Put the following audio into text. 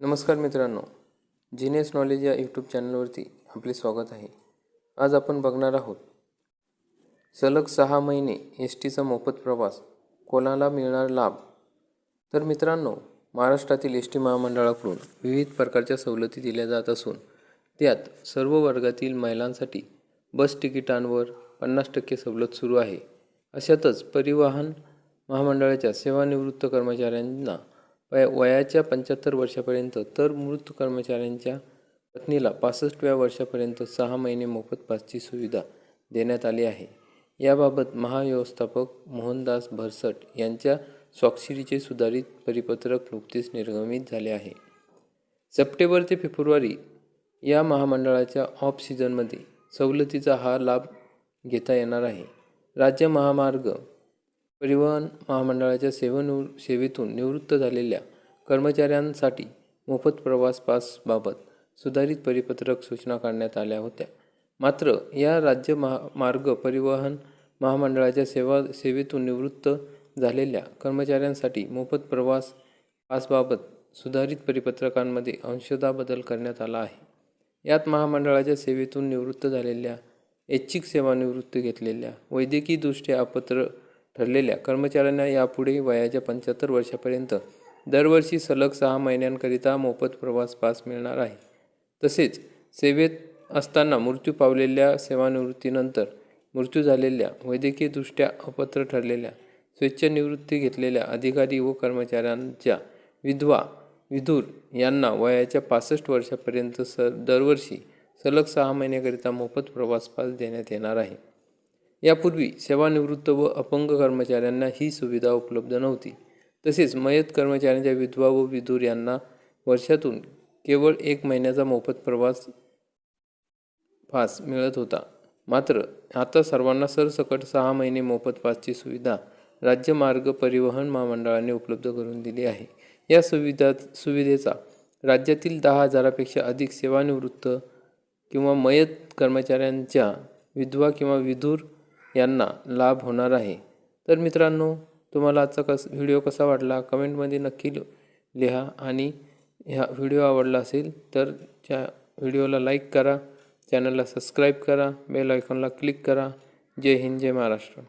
नमस्कार मित्रांनो जिनेस नॉलेज या यूट्यूब चॅनलवरती आपले स्वागत आहे. आज आपण बघणार आहोत सलग सहा महिने एस टीचा मोफत प्रवास कोणाला मिळणार लाभ? तर मित्रांनो महाराष्ट्रातील एस टी महामंडळाकडून विविध प्रकारच्या सवलती दिल्या जात असून त्यात सर्व वर्गातील महिलांसाठी बस तिकिटांवर पन्नास टक्के सवलत सुरू आहे. अशातच परिवहन महामंडळाच्या सेवानिवृत्त कर्मचाऱ्यांना वया वयाच्या पंच्याहत्तर वर्षापर्यंत तर मृत कर्मचाऱ्यांच्या पत्नीला पासष्टव्या वर्षापर्यंत सहा महिने मोफत पासची सुविधा देण्यात आली आहे. याबाबत महाव्यवस्थापक मोहनदास भरसट यांच्या स्वाक्षरीचे सुधारित परिपत्रक नुकतेच निर्गमित झाले आहे. सप्टेंबर ते फेब्रुवारी या महामंडळाच्या ऑफ सीझनमध्ये सवलतीचा हा लाभ घेता येणार आहे. राज्य महामार्ग परिवहन महामंडळाच्या सेवनिवृ सेवेतून निवृत्त झालेल्या कर्मचाऱ्यांसाठी मोफत प्रवास पासबाबत सुधारित परिपत्रक सूचना काढण्यात आल्या होत्या. मात्र या राज्य महा मार्ग परिवहन महामंडळाच्या सेवा सेवेतून निवृत्त झालेल्या कर्मचाऱ्यांसाठी मोफत प्रवास पासबाबत सुधारित परिपत्रकांमध्ये अंशदा बदल करण्यात आला आहे. यात महामंडळाच्या सेवेतून निवृत्त झालेल्या ऐच्छिक सेवानिवृत्ती घेतलेल्या वैद्यकीयदृष्ट्या अपत्र ठरलेल्या कर्मचाऱ्यांना यापुढे वयाच्या पंच्याहत्तर वर्षापर्यंत दरवर्षी सलग सहा महिन्यांकरिता मोफत प्रवास पास मिळणार आहे. तसेच सेवेत असताना मृत्यू पावलेल्या सेवानिवृत्तीनंतर मृत्यू झालेल्या वैद्यकीयदृष्ट्या अपत्र ठरलेल्या स्वेच्छानिवृत्ती घेतलेल्या अधिकारी व कर्मचाऱ्यांच्या विधवा विधूर यांना वयाच्या पासष्ट वर्षापर्यंत स दरवर्षी सलग सहा महिन्याकरिता मोफत प्रवास पास देण्यात येणार आहे. यापूर्वी सेवानिवृत्त व अपंग कर्मचाऱ्यांना ही सुविधा उपलब्ध नव्हती. तसेच मयत कर्मचाऱ्यांच्या विधवा व विधूर यांना वर्षातून केवळ एक महिन्याचा मोफत प्रवास पास मिळत होता. मात्र आता सर्वांना सरसकट सहा महिने मोफत पासची सुविधा राज्य मार्ग परिवहन महामंडळाने उपलब्ध करून दिली आहे. या सुविधा सुविधेचा राज्यातील दहा हजारापेक्षा अधिक सेवानिवृत्त किंवा मयत कर्मचाऱ्यांच्या विधवा किंवा विधूर यांना लाभ होणार आहे. तर मित्रांनो तुम्हाला आजचा कस व्हिडिओ कसा वाटला? कमेंटमध्ये नक्की लिहा आणि ह्या व्हिडिओ आवडला असेल तर त्या व्हिडिओला लाईक करा चॅनलला सबस्क्राईब करा बेल आयकॉनला क्लिक करा. जय हिंद जय महाराष्ट्र.